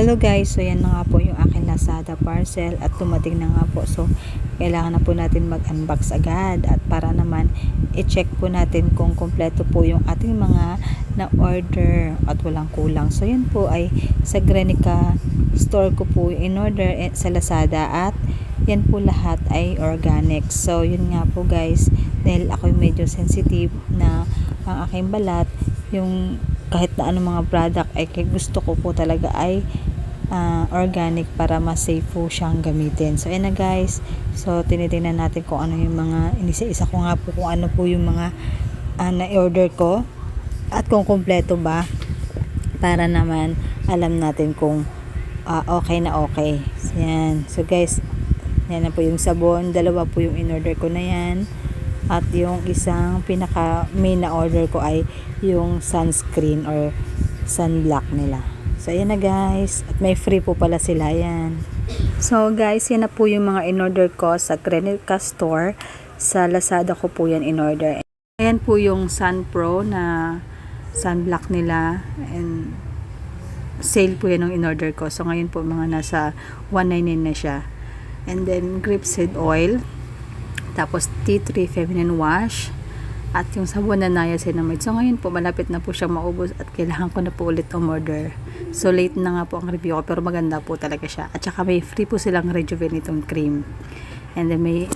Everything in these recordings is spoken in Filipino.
Hello guys, so yan na nga po yung aking Lazada parcel at tumating na nga po. So, kailangan na po natin mag-unbox agad at para naman i-check po natin kung kompleto po yung ating mga na-order at walang kulang. So, yun po ay sa Grenica store ko po in-order eh, sa Lazada at yan po lahat ay organic. So, yun nga po guys, dahil ako medyo sensitive na ang aking balat, yung kahit na anong mga product ay gusto ko po talaga ay ah, organic para mas safe po siyang gamitin. So, ayan na guys. So, tinitingnan natin kung ano yung mga, inisa-isa ko nga po kung ano po yung mga ah, na-order ko at kung kompleto ba para naman alam natin kung ah, okay na okay. Yan. So, guys, yan na po yung sabon. Dalawa po yung in-order ko na yan. At yung isang pinaka main na order ko ay yung sunscreen or sunblock nila. So, ayan na guys. At may free po pala sila yan. So, guys, yan na po yung mga in-order ko sa Grenica Store. Sa Lazada ko po yan in-order. Ayan po yung Sun Pro na sunblock nila. And sale po yan ng in-order ko. So, ngayon po mga nasa 199 na siya. And then, grapeseed oil. Tapos, tea tree feminine wash. At yung sabon na niacinamide. So, ngayon po, malapit na po siyang maubos at kailangan ko na po ulit umorder. So, late na nga po ang review ko, pero maganda po talaga siya. At saka may free po silang rejuvenating cream. And then, may,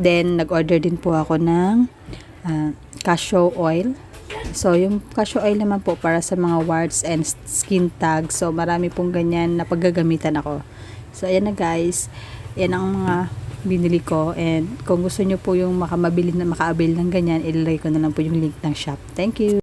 then, nag-order din po ako ng ah, cashew oil. So, yung cashew oil naman po para sa mga warts and skin tags. So, marami pong ganyan na paggagamitan ako. So, ayan na guys. Yan ang mga binili ko. And kung gusto nyo po yung makamabili na makaabil ng ganyan, ilalagay ko na lang po yung link ng shop. Thank you!